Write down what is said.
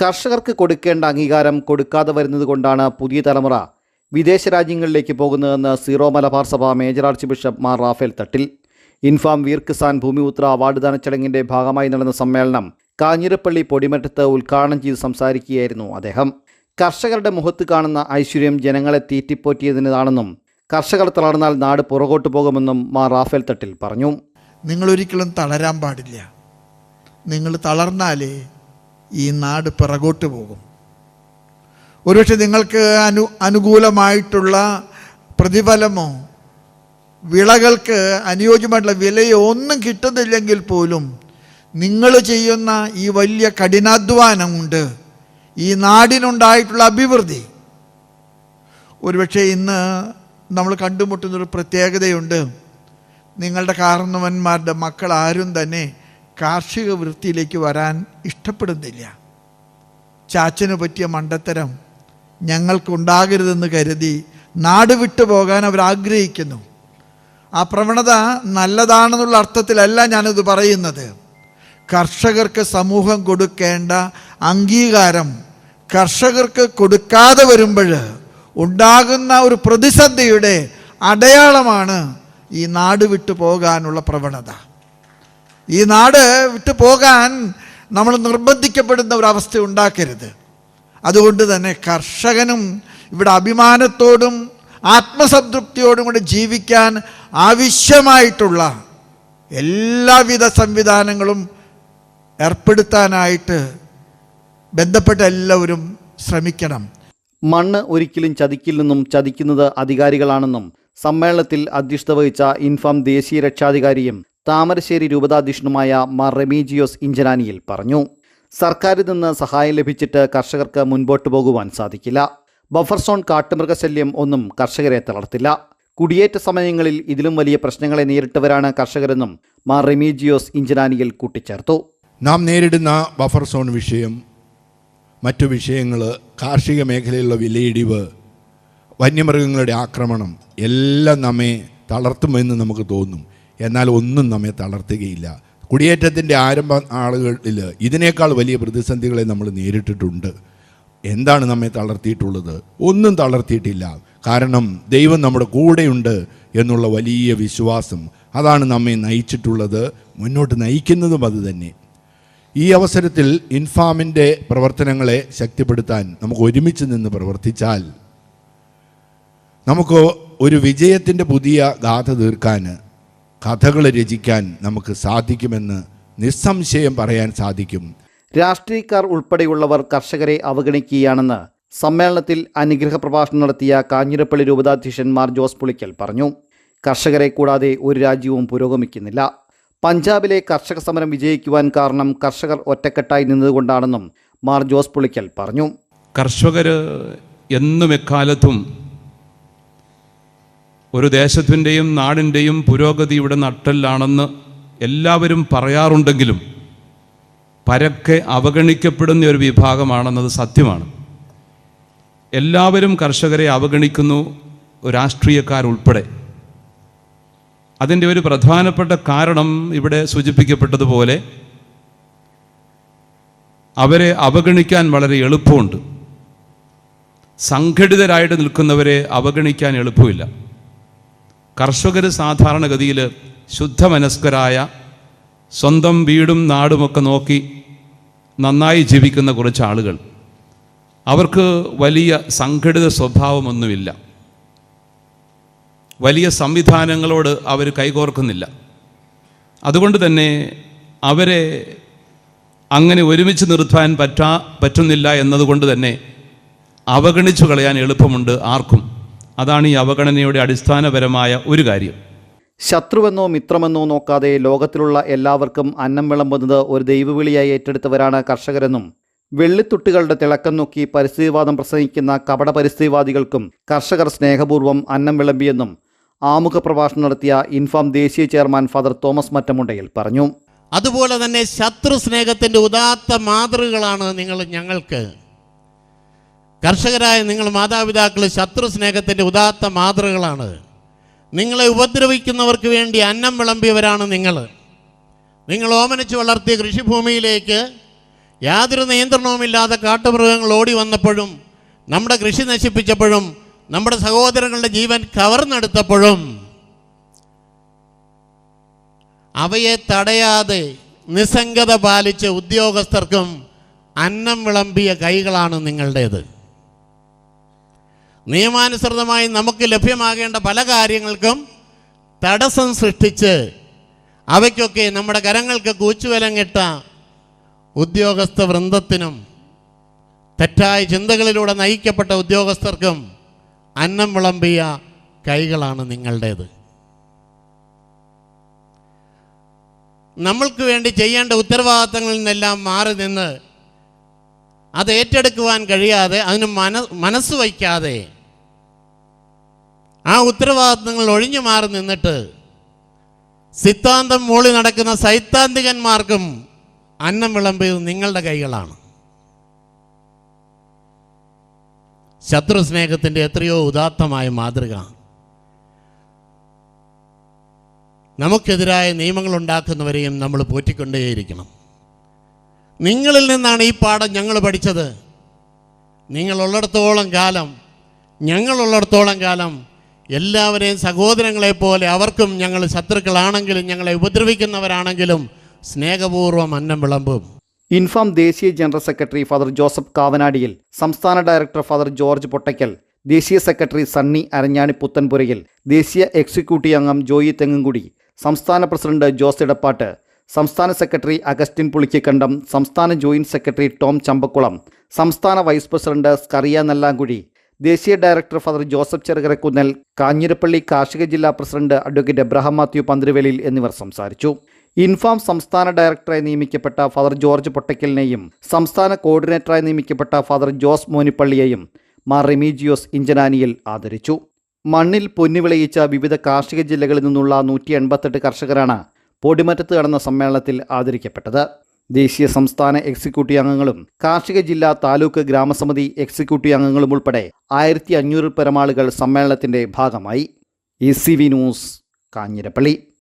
കർഷകർക്ക് കൊടുക്കേണ്ട അംഗീകാരം കൊടുക്കാതെ വരുന്നത് കൊണ്ടാണ് പുതിയ തലമുറ വിദേശ രാജ്യങ്ങളിലേക്ക് പോകുന്നതെന്ന് സീറോ മലബാർ സഭ major archbishop Mar Raphael Thattil. Infam Veer Kisan Bhoomiputra award ദാന ചടങ്ങിന്റെ ഭാഗമായി നടന്ന സമ്മേളനം കാഞ്ഞിരപ്പള്ളി പൊടിമറ്റത്ത് ഉദ്ഘാടനം ചെയ്ത് സംസാരിക്കുകയായിരുന്നു അദ്ദേഹം. കർഷകരുടെ മുഖത്ത് കാണുന്ന ഐശ്വര്യം ജനങ്ങളെ തീറ്റിപ്പോറ്റിയതിനാണെന്നും കർഷകർ തളർന്നാൽ നാട് പുറകോട്ട് പോകുമെന്നും മാർ റാഫേൽ തട്ടിൽ പറഞ്ഞു. നിങ്ങളൊരിക്കലും തളരാൻ പാടില്ല. നിങ്ങൾ തളർന്നാലേ ഈ നാട് പിറകോട്ട് പോകും. ഒരുപക്ഷെ നിങ്ങൾക്ക് അനു അനുകൂലമായിട്ടുള്ള പ്രതിഫലമോ വിളകൾക്ക് അനുയോജ്യമായിട്ടുള്ള വിലയോ ഒന്നും കിട്ടുന്നില്ലെങ്കിൽ പോലും നിങ്ങൾ ചെയ്യുന്ന ഈ വലിയ കഠിനാധ്വാനം കൊണ്ട് ഈ നാടിനുണ്ടായിട്ടുള്ള അഭിവൃദ്ധി. ഒരുപക്ഷെ ഇന്ന് നമ്മൾ കണ്ടുമുട്ടുന്നൊരു പ്രത്യേകതയുണ്ട്. നിങ്ങളുടെ കാരണവന്മാരുടെ മക്കൾ ആരും തന്നെ കാർഷിക വൃത്തിയിലേക്ക് വരാൻ ഇഷ്ടപ്പെടുന്നില്ല. ചാച്ചന് പറ്റിയ മണ്ടത്തരം ഞങ്ങൾക്കുണ്ടാകരുതെന്ന് കരുതി നാട് വിട്ടു പോകാൻ അവർ ആഗ്രഹിക്കുന്നു. ആ പ്രവണത നല്ലതാണെന്നുള്ള അർത്ഥത്തിലല്ല ഞാനിത് പറയുന്നത്. കർഷകർക്ക് സമൂഹം കൊടുക്കേണ്ട അംഗീകാരം കർഷകർക്ക് കൊടുക്കാതെ വരുമ്പോൾ ഉണ്ടാകുന്ന ഒരു പ്രതിസന്ധിയുടെ അടയാളമാണ് ഈ നാട് വിട്ടു പോകാനുള്ള പ്രവണത. ഈ നാട് വിട്ടു പോകാൻ നമ്മൾ നിർബന്ധിക്കപ്പെടുന്ന ഒരവസ്ഥ ഉണ്ടാക്കരുത്. അതുകൊണ്ട് തന്നെ കർഷകനും ഇവിടെ അഭിമാനത്തോടും ആത്മസംതൃപ്തിയോടും കൂടി ജീവിക്കാൻ ആവശ്യമായിട്ടുള്ള എല്ലാവിധ സംവിധാനങ്ങളും ഏർപ്പെടുത്താനായിട്ട് ബന്ധപ്പെട്ട എല്ലാവരും ശ്രമിക്കണം. മണ്ണ് ഒരിക്കലും ചതിക്കില്ലെന്നും ചതിക്കുന്നത് അധികാരികളാണെന്നും സമ്മേളനത്തിൽ അധ്യക്ഷത വഹിച്ച ഇൻഫാം ദേശീയ രക്ഷാധികാരിയും താമരശ്ശേരി രൂപതാധ്യക്ഷനുമായ മാർ റെമീജിയോസ് ഇഞ്ചനാനിയിൽ പറഞ്ഞു. സർക്കാരിൽ നിന്ന് സഹായം ലഭിച്ചിട്ട് കർഷകർക്ക് മുൻപോട്ട് പോകുവാൻ സാധിക്കില്ല. ബഫർ സോൺ കാട്ടുമൃഗശല്യം ഒന്നും കർഷകരെ തളർത്തില്ല. കുടിയേറ്റ സമയങ്ങളിൽ ഇതിലും വലിയ പ്രശ്നങ്ങളെ നേരിട്ടവരാണ് കർഷകരെന്നും മാർ റെമീജിയോസ് ഇഞ്ചനാനിയിൽ കൂട്ടിച്ചേർത്തു. നാം നേരിടുന്ന ബഫർ സോൺ വിഷയം മറ്റു വിഷയങ്ങൾ കാർഷിക മേഖലയിലുള്ള വിലയിടിവ് വന്യമൃഗങ്ങളുടെ ആക്രമണം എല്ലാം നമ്മെ തളർത്തുമെന്ന് നമുക്ക് തോന്നും. എന്നാൽ ഒന്നും നമ്മെ തളർത്തുകയില്ല. കുടിയേറ്റത്തിന്റെ ആരംഭ ആളുകളിൽ ഇതിനേക്കാൾ വലിയ പ്രതിസന്ധികളെ നമ്മൾ നേരിട്ടിട്ടുണ്ട്. എന്താണ് നമ്മെ തളർത്തിയിട്ടുള്ളത്? ഒന്നും തളർത്തിയിട്ടില്ല. കാരണം ദൈവം നമ്മുടെ കൂടെയുണ്ട് എന്നുള്ള വലിയ വിശ്വാസം. അതാണ് നമ്മെ നയിച്ചിട്ടുള്ളത്. മുന്നോട്ട് നയിക്കുന്നതും അത് തന്നെ. ഈ അവസരത്തിൽ ഇൻഫാമിന്റെ പ്രവർത്തനങ്ങളെ ശക്തിപ്പെടുത്താൻ നമുക്ക് ഒരുമിച്ച് നിന്ന് പ്രവർത്തിച്ചാൽ നമുക്ക് ഒരു വിജയത്തിന്റെ പുതിയ ഗാഥ തീർക്കാൻ കഥകൾ രചിക്കാൻ നമുക്ക് സാധിക്കുമെന്ന് നിസ്സംശയം പറയാൻ സാധിക്കും. രാഷ്ട്രീയക്കാർ ഉൾപ്പെടെയുള്ളവർ കർഷകരെ അവഗണിക്കുകയാണെന്ന് സമ്മേളനത്തിൽ അനുഗ്രഹ പ്രഭാഷണം നടത്തിയ കാഞ്ഞിരപ്പള്ളി രൂപതാധ്യക്ഷൻ മാർ ജോസ് പുളിക്കൽ പറഞ്ഞു. കർഷകരെ കൂടാതെ ഒരു രാജ്യവും പുരോഗമിക്കുന്നില്ല. പഞ്ചാബിലെ കർഷക സമരം വിജയിക്കുവാൻ കാരണം കർഷകർ ഒറ്റക്കെട്ടായി നിന്നതുകൊണ്ടാണെന്നും മാർ ജോസ് പുളിക്കൽ പറഞ്ഞു. കർഷകർ എന്നും എക്കാലത്തും ഒരു ദേശത്തിന്റെയും നാടിന്റെയും പുരോഗതിയുടെ നട്ടല്ലാണെന്ന് എല്ലാവരും പറയാറുണ്ടെങ്കിലും പരക്കെ അവഗണിക്കപ്പെടുന്ന ഒരു വിഭാഗമാണെന്നത് സത്യമാണ്. എല്ലാവരും കർഷകരെ അവഗണിക്കുന്നു രാഷ്ട്രീയക്കാരുൾപ്പെടെ. അതിന്റെ ഒരു പ്രധാനപ്പെട്ട കാരണം ഇവിടെ സൂചിപ്പിക്കപ്പെട്ടതുപോലെ അവരെ അവഗണിക്കാൻ വളരെ എളുപ്പമുണ്ട്. സംഘടിതരായിട്ട് നിൽക്കുന്നവരെ അവഗണിക്കാൻ എളുപ്പമില്ല. കർഷകർ സാധാരണഗതിയിൽ ശുദ്ധമനസ്കരായ സ്വന്തം വീടും നാടുമൊക്കെ നോക്കി നന്നായി ജീവിക്കുന്ന കുറച്ച് ആളുകൾ. അവർക്ക് വലിയ സംഘടിത സ്വഭാവമൊന്നുമില്ല. വലിയ സംവിധാനങ്ങളോട് അവർ കൈകോർക്കുന്നില്ല. അതുകൊണ്ട് തന്നെ അവരെ അങ്ങനെ ഒരുമിച്ച് നിർത്താൻ പറ്റാ പറ്റുന്നില്ല എന്നതുകൊണ്ട് തന്നെ അവഗണിച്ചു കളയാൻ എളുപ്പമുണ്ട് ആർക്കും. അതാണ് ഈ അവഗണനയുടെ അടിസ്ഥാനപരമായ ഒരു കാര്യം. ശത്രുവെന്നോ മിത്രമെന്നോ നോക്കാതെ ലോകത്തിലുള്ള എല്ലാവർക്കും അന്നം വിളമ്പുന്നത് ഒരു ദൈവവിളിയായി ഏറ്റെടുത്തവരാണ് കർഷകരെന്നും വെള്ളിത്തുട്ടുകളുടെ തിളക്കം നോക്കി പരിസ്ഥിതിവാദം പ്രസംഗിക്കുന്ന കപട പരിസ്ഥിതിവാദികൾക്കും കർഷകർ സ്നേഹപൂർവം അന്നം വിളമ്പിയെന്നും ആമുഖ പ്രഭാഷണം നടത്തിയ ഇൻഫാം ദേശീയ ചെയർമാൻ ഫാദർ തോമസ് മറ്റമുണ്ടയിൽ പറഞ്ഞു. അതുപോലെ തന്നെ ശത്രു സ്നേഹത്തിന്റെ ഉദാത്ത മാതൃകകളാണ് നിങ്ങൾ ഞങ്ങൾക്ക് കർഷകരായ നിങ്ങൾ മാതാപിതാക്കൾ ശത്രു സ്നേഹത്തിന്റെ ഉദാത്ത മാതൃകളാണ് നിങ്ങളെ ഉപദ്രവിക്കുന്നവർക്ക് വേണ്ടി അന്നം വിളമ്പിയവരാണ് നിങ്ങൾ നിങ്ങൾ ഓമനിച്ച് വളർത്തിയ കൃഷിഭൂമിയിലേക്ക് യാതൊരു നിയന്ത്രണവുമില്ലാതെ കാട്ടുമൃഗങ്ങൾ ഓടി വന്നപ്പോഴും നമ്മുടെ കൃഷി നശിപ്പിച്ചപ്പോഴും നമ്മുടെ സഹോദരങ്ങളുടെ ജീവൻ കവർന്നെടുത്തപ്പോഴും അവയെ തടയാതെ നിസ്സംഗത പാലിച്ച ഉദ്യോഗസ്ഥർക്കും അന്നം വിളമ്പിയ കൈകളാണ് നിങ്ങളുടേത്. നിയമാനുസൃതമായി നമുക്ക് ലഭ്യമാകേണ്ട പല കാര്യങ്ങൾക്കും തടസ്സം സൃഷ്ടിച്ച് അവയ്ക്കൊക്കെ നമ്മുടെ കരങ്ങൾക്ക് കൂച്ചുവിലങ്ങിട്ട ഉദ്യോഗസ്ഥ വൃന്ദത്തിനും തെറ്റായ ചിന്തകളിലൂടെ നയിക്കപ്പെട്ട ഉദ്യോഗസ്ഥർക്കും അന്നം വിളമ്പിയ കൈകളാണ് നിങ്ങളുടേത്. നമ്മൾക്ക് വേണ്ടി ചെയ്യേണ്ട ഉത്തരവാദിത്തങ്ങളിൽ നിന്നെല്ലാം മാറി നിന്ന് അത് ഏറ്റെടുക്കുവാൻ കഴിയാതെ അതിന് മന മനസ്സ് വയ്ക്കാതെ ആ ഉത്തരവാദിത്തങ്ങൾ ഒഴിഞ്ഞു മാറി നിന്നിട്ട് സിദ്ധാന്തം മൂളി നടക്കുന്ന സൈദ്ധാന്തികന്മാർക്കും അന്നം വിളമ്പിയത് നിങ്ങളുടെ കൈകളാണ്. ശത്രു സ്നേഹത്തിന്റെ എത്രയോ ഉദാത്തമായ മാതൃക. നമുക്കെതിരായ നിയമങ്ങൾ ഉണ്ടാക്കുന്നവരെയും നമ്മൾ പോറ്റിക്കൊണ്ടേയിരിക്കണം. നിങ്ങളിൽ നിന്നാണ് ഈ പാഠം ഞങ്ങൾ പഠിച്ചത്. നിങ്ങളുള്ളിടത്തോളം കാലം ഞങ്ങളുള്ളിടത്തോളം കാലം എല്ലാവരെയും സഹോദരങ്ങളെ പോലെ അവർക്കും ഞങ്ങൾ ശത്രുക്കളാണെങ്കിലും ഞങ്ങളെ ഉപദ്രവിക്കുന്നവരാണെങ്കിലും സ്നേഹപൂർവം അന്നം വിളമ്പും. ഇൻഫാം ദേശീയ general secretary father Joseph Kavanadiyil സംസ്ഥാന ഡയറക്ടർ ഫാദർ ജോർജ് പൊട്ടയ്ക്കൽ ദേശീയ സെക്രട്ടറി സണ്ണി അരഞ്ഞാണി പുത്തൻപുരയിൽ ദേശീയ എക്സിക്യൂട്ടീവ് അംഗം ജോയി തെങ്ങുംകുടി സംസ്ഥാന പ്രസിഡന്റ് ജോസ് ഇടപ്പാട്ട് സംസ്ഥാന സെക്രട്ടറി അഗസ്റ്റിൻ പുളിക്കക്കണ്ടം സംസ്ഥാന ജോയിന്റ് സെക്രട്ടറി ടോം ചമ്പക്കുളം സംസ്ഥാന വൈസ് പ്രസിഡന്റ് സ്കറിയ നെല്ലാങ്കുഴി ദേശീയ ഡയറക്ടർ ഫാദർ ജോസഫ് ചെറുകരക്കുന്നൽ കാഞ്ഞിരപ്പള്ളി കാർഷിക ജില്ലാ പ്രസിഡന്റ് അഡ്വക്കേറ്റ് എബ്രഹാം മാത്യു പന്തിരുവേലിൽ എന്നിവർ സംസാരിച്ചു. ഇൻഫാം സംസ്ഥാന ഡയറക്ടറായി നിയമിക്കപ്പെട്ട ഫാദർ ജോർജ് പൊട്ടയ്ക്കലിനെയും സംസ്ഥാന കോർഡിനേറ്ററായി നിയമിക്കപ്പെട്ട ഫാദർ ജോസ് മോനിപ്പള്ളിയെയും മാർ റെമീജിയോസ് ഇഞ്ചനാനിയിൽ ആദരിച്ചു. മണ്ണിൽ പൊന്നു വിളയിച്ച വിവിധ കാർഷിക ജില്ലകളിൽ നിന്നുള്ള നൂറ്റി എൺപത്തെട്ട് കർഷകരാണ് പൊടിമറ്റത്ത് നടന്ന സമ്മേളനത്തിൽ ആദരിക്കപ്പെട്ടത്. ദേശീയ സംസ്ഥാന എക്സിക്യൂട്ടീവ് അംഗങ്ങളും കാർഷിക ജില്ലാ താലൂക്ക് ഗ്രാമസമിതി എക്സിക്യൂട്ടീവ് അംഗങ്ങളും ഉൾപ്പെടെ ആയിരത്തി അഞ്ഞൂറിൽ പരമാളുകൾ സമ്മേളനത്തിന്റെ ഭാഗമായി. E C V news Kanjirappally.